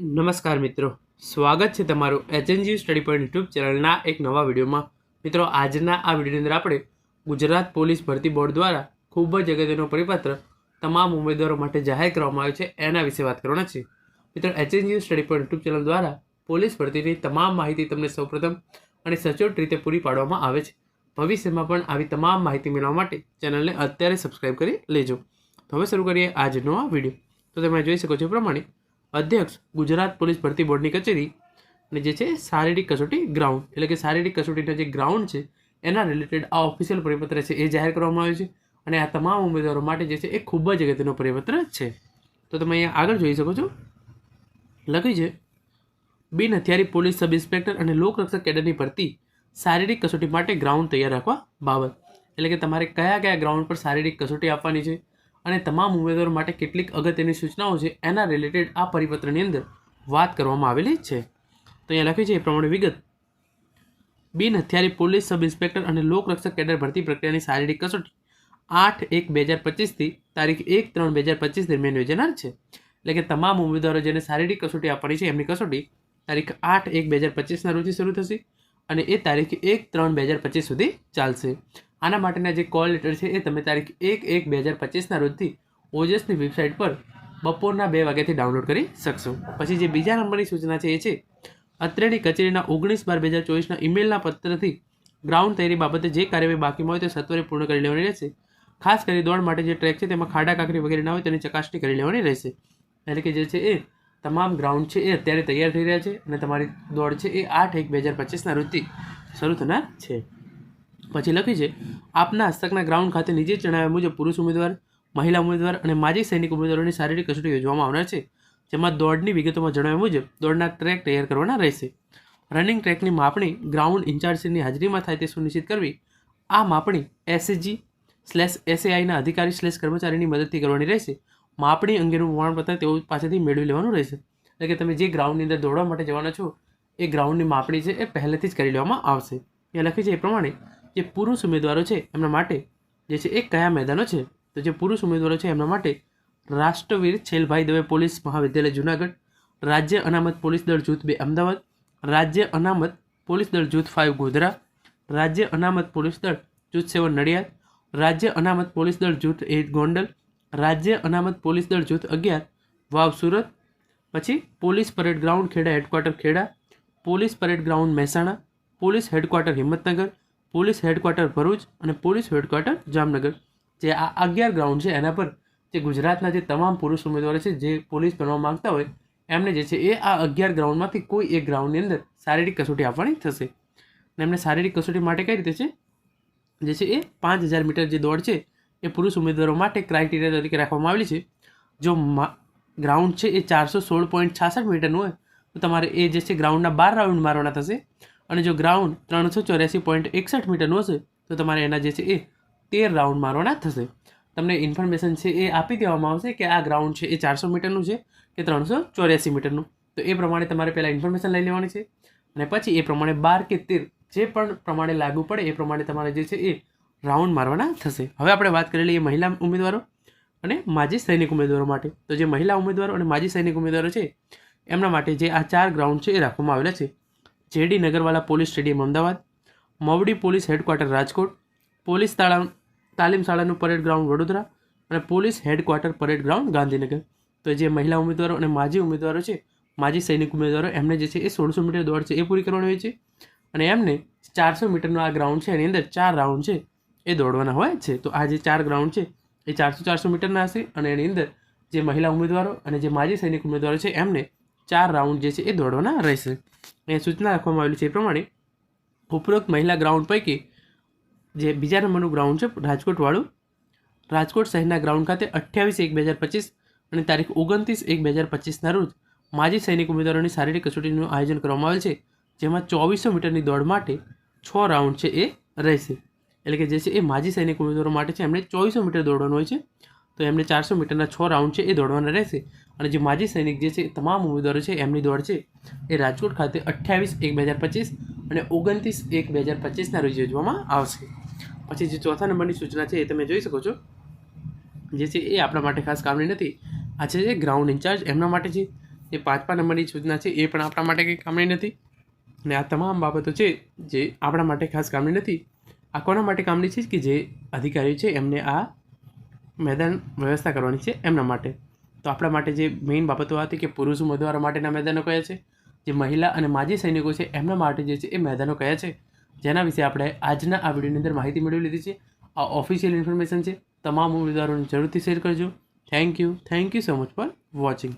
નમસ્કાર મિત્રો. સ્વાગત છે તમારું એચએનજી સ્ટડી પોઈન્ટ યુટ્યુબ ચેનલના એક નવા વિડીયોમાં. મિત્રો, આજના આ વિડીયોની અંદર આપણે ગુજરાત પોલીસ ભરતી બોર્ડ દ્વારા ખૂબ જ અગત્યનો પરિપત્ર તમામ ઉમેદવારો માટે જાહેર કરવામાં આવ્યો છે, એના વિશે વાત કરવાના છે મિત્રો HNG study point YouTube channel દ્વારા પોલીસ ભરતીની તમામ માહિતી તમને સૌપ્રથમ અને સચોટ રીતે પૂરી પાડવામાં આવે છે. ભવિષ્યમાં પણ આવી તમામ માહિતી મેળવવા માટે ચેનલને અત્યારે સબસ્ક્રાઇબ કરી લેજો. હવે શરૂ કરીએ આજનો આ વીડિયો. તો તમે જોઈ શકો છો પ્રમાણે અધ્યક્ષ ગુજરાત પોલીસ ભરતી બોર્ડની કચેરી અને જે છે શારીરિક કસોટી ગ્રાઉન્ડ. એટલે કે શારીરિક કસોટીના જે ગ્રાઉન્ડ છે, એના રિલેટેડ આ ઓફિશિયલ પરિપત્ર છે એ જાહેર કરવામાં આવ્યું છે અને આ તમામ ઉમેદવારો માટે જે છે એ ખૂબ જ અગત્યનો પરિપત્ર છે. તો તમે અહીંયા આગળ જોઈ શકો છો. લખ્યું છે, બિન હથિયારી પોલીસ સબ ઇન્સ્પેક્ટર અને લોકરક્ષક કેડરની ભરતી શારીરિક કસોટી માટે ગ્રાઉન્ડ તૈયાર રાખવા બાબત. એટલે કે તમારે કયા કયા ગ્રાઉન્ડ પર શારીરિક કસોટી આપવાની છે? અને તમામ ઉમેદવારો માટે કેટલીક અગત્યની સૂચનાઓ છે, એના રિલેટેડ આ પરિપત્રની અંદર વાત કરવામાં આવેલી છે. તો અહીંયા લખ્યું છે, એ પ્રમાણે વિગત. બિન હથિયારી પોલીસ સબ ઇન્સ્પેક્ટર અને લોકરક્ષક કેડર ભરતી પ્રક્રિયાની શારીરિક કસોટી આઠ એક બે હજાર પચીસથી તારીખ એક ત્રણ બે હજાર પચીસ દરમિયાન યોજાનાર છે. એટલે કે તમામ ઉમેદવારો જેને શારીરિક કસોટી આપવાની છે, એમની કસોટી તારીખ આઠ એક બે હજાર પચીસના રોજથી શરૂ થશે અને એ તારીખ એક ત્રણ બે હજાર પચીસ સુધી ચાલશે. આના માટેના જે કોલ લેટર છે એ તમે તારીખ એક એક બે હજાર પચીસના રોજથી ઓજસની વેબસાઇટ પર બપોરના બે વાગ્યાથી ડાઉનલોડ કરી શકશો. પછી જે બીજા નંબરની સૂચના છે એ છે, અત્રેની કચેરીના ઓગણીસ બાર બે હજાર ચોવીસના ઈમેલના પત્રથી ગ્રાઉન્ડ તૈયારી બાબતે જે કાર્યવાહી બાકીમાં હોય તે સત્વરે પૂર્ણ કરી લેવાની રહેશે. ખાસ કરી દોડ માટે જે ટ્રેક છે તેમાં ખાડા કાંકરી વગેરે ના હોય તેની ચકાસણી કરી લેવાની રહેશે. એટલે કે જે છે એ તમામ ગ્રાઉન્ડ છે એ અત્યારે તૈયાર થઈ રહ્યા છે અને તમારી દોડ છે એ આઠ એક બે હજાર પચીસના રોજથી શરૂ થનાર છે. પછી લખી છે, આપના હસ્તકના ગ્રાઉન્ડ ખાતે નીચે જણાવ્યા મુજબ પુરુષ ઉમેદવાર, મહિલા ઉમેદવાર અને માજી સૈનિક ઉમેદવારોની શારીરિક કસોટી યોજવામાં આવનાર છે. જેમાં દોડની વિગતોમાં જણાવ્યા મુજબ, દોડના ટ્રેક તૈયાર કરવાના રહેશે. રનિંગ ટ્રેકની માપણી ગ્રાઉન્ડ ઇન્ચાર્જની હાજરીમાં થાય તે સુનિશ્ચિત કરવી. આ માપણી એસએજી સ્લેશ એસએઆઈના અધિકારી સ્લેશ કર્મચારીની મદદથી કરવાની રહેશે. માપણી અંગેનું પ્રમાણપત્ર તેઓ પાસેથી મેળવી લેવાનું રહેશે. એટલે કે તમે જે ગ્રાઉન્ડની અંદર દોડવા માટે જવાના છો, એ ગ્રાઉન્ડની માપણી છે એ પહેલેથી જ કરી લેવામાં આવશે. એ લખી છે એ પ્રમાણે જે પુરુષ ઉમેદવારો છે, એમના માટે જે છે એ કયા મેદાનો છે? તો જે પુરુષ ઉમેદવારો છે, એમના માટે રાષ્ટ્રવીર છેલભાઈ દવે પોલીસ મહાવિદ્યાલય જુનાગઢ, રાજ્ય અનામત પોલીસ દળ જૂથ બે અમદાવાદ, રાજ્ય અનામત પોલીસ દળ જૂથ ફાઇવ ગોધરા, રાજ્ય અનામત પોલીસ દળ જૂથ સેવન નડિયાદ, રાજ્ય અનામત પોલીસ દળ જૂથ એટ ગોંડલ, રાજ્ય અનામત પોલીસ દળ જૂથ અગિયાર, વાવ સુરત, પછી police parade ground Kheda headquarter Kheda, police parade ground Mehsana, police headquarter Himmatnagar police headquarter Bharuch અને પોલીસ હેડક્વાર્ટર જામનગર. જે આ અગિયાર ગ્રાઉન્ડ છે, એના પર જે ગુજરાતના જે તમામ પુરુષ ઉમેદવારો છે, જે પોલીસ બનવા માંગતા હોય, એમને જે છે, એ આ અગિયાર ગ્રાઉન્ડમાંથી કોઈ એક ગ્રાઉન્ડની અંદર શારીરિક કસોટી આપવાની થશે. અને એમને શારીરિક કસોટી માટે કઈ રીતે છે? જે છે, એ પાંચ હજાર મીટર જે દોડ છે, એ પુરુષ ઉમેદવારો માટે ક્રાઇટેરિયા તરીકે રાખવામાં આવેલી છે. જો ગ્રાઉન્ડ છે, એ ચારસો સોળ પોઈન્ટ છાસઠ મીટરનું હોય, તો તમારે એ જે છે, ગ્રાઉન્ડના બાર રાઉન્ડ મારવાના થશે. અને જો ગ્રાઉન્ડ ત્રણસો ચોર્યાસી પોઈન્ટ એકસઠ મીટરનું હશે, તો તમારે એના જે છે એ તેર રાઉન્ડ મારવાના થશે. તમને ઇન્ફોર્મેશન છે એ આપી દેવામાં આવશે કે આ ગ્રાઉન્ડ છે એ ચારસો મીટરનું છે કે ત્રણસો ચોર્યાસી મીટરનું. તો એ પ્રમાણે તમારે પહેલાં ઇન્ફોર્મેશન લઈ લેવાની છે અને પછી એ પ્રમાણે બાર કે તેર જે પણ પ્રમાણે લાગુ પડે, એ પ્રમાણે તમારે જે છે એ રાઉન્ડ મારવાના થશે. હવે આપણે વાત કરી લઈએ મહિલા ઉમેદવારો અને માજી સૈનિક ઉમેદવારો માટે. તો જે મહિલા ઉમેદવારો અને માજી સૈનિક ઉમેદવારો છે, એમના માટે જે આ ચાર ગ્રાઉન્ડ છે એ રાખવામાં આવેલા છે. JD Nagarwala police stadium Ahmedabad, Mavdi police headquarter Rajkot, police તાળા તાલીમ શાળાનું પરેડ ગ્રાઉન્ડ વડોદરા અને police headquarter parade ground Gandhinagar. તો જે મહિલા ઉમેદવારો અને માજી ઉમેદવારો છે, માજી સૈનિક ઉમેદવારો, એમને જે છે એ સોળસો મીટર દોડ છે એ પૂરી કરવાની હોય છે અને એમને ચારસો મીટરનો આ ગ્રાઉન્ડ છે, એની અંદર ચાર રાઉન્ડ છે એ દોડવાના હોય છે. તો આ જે ચાર ગ્રાઉન્ડ છે, એ ચારસો ચારસો મીટરના હશે અને એની અંદર જે મહિલા ઉમેદવારો અને જે માજી સૈનિક ઉમેદવારો છે એમને ચાર રાઉન્ડ જે છે એ દોડવાના રહેશે. અહીંયા સૂચના રાખવામાં આવેલી છે એ પ્રમાણે ઉપરોક્ત મહિલા ગ્રાઉન્ડ પૈકી જે બીજા નંબરનું ગ્રાઉન્ડ છે, રાજકોટવાળું, રાજકોટ શહેરના ગ્રાઉન્ડ ખાતે અઠ્યાવીસ એક બે હજાર પચીસ અને તારીખ ઓગણત્રીસ એક બે હજાર પચીસના રોજ માજી સૈનિક ઉમેદવારોની શારીરિક કસોટીનું આયોજન કરવામાં આવેલ છે, જેમાં ચોવીસો મીટરની દોડ માટે છ રાઉન્ડ છે એ રહેશે. એટલે કે જે છે એ માજી સૈનિક ઉમેદવારો માટે છે, એમણે ચોવીસો મીટર દોડવાનું હોય છે. તો એમને ચારસો મીટરના છ રાઉન્ડ છે એ દોડવાના રહેશે. અને જે માજી સૈનિક જે છે તમામ ઉમેદવારો છે એમની દોડ છે. એ રાજકોટ ખાતે અઠ્યાવીસ એક બે હજાર પચીસ અને ઓગણત્રીસ એક બે હજાર પચીસના રોજ યોજવામાં આવશે. પછી જે ચોથા નંબરની સૂચના છે એ તમે જોઈ શકો છો. જે છે એ આપણા માટે ખાસ કામની નથી. આ છે જે ગ્રાઉન્ડ ઇન્ચાર્જ એમના માટે છે. એ પાંચ પાંચ નંબરની સૂચના છે એ પણ આપણા માટે કંઈ કામની નથી. અને આ તમામ બાબતો છે જે આપણા માટે ખાસ કામની નથી. આ કોના માટે કામની છે કે જે અધિકારીઓ છે એમને આ મેદાન વ્યવસ્થા કરવાની છે એમના માટે. તો આપણા માટે જે મેઇન બાબતો હતી કે પુરુષ ઉમેદવારો માટેના મેદાનો કયા છે, જે મહિલા અને માજી સૈનિકો છે એમના માટે જે છે એ મેદાનો કયા છે, જેના વિશે આપણે આજના આ વિડીયોની અંદર માહિતી મેળવી લીધી છે. આ ઓફિશિયલ ઇન્ફોર્મેશન છે. તમામ ઉમેદવારોને જરૂરથી શેર કરજો. Thank you thank you so much for watching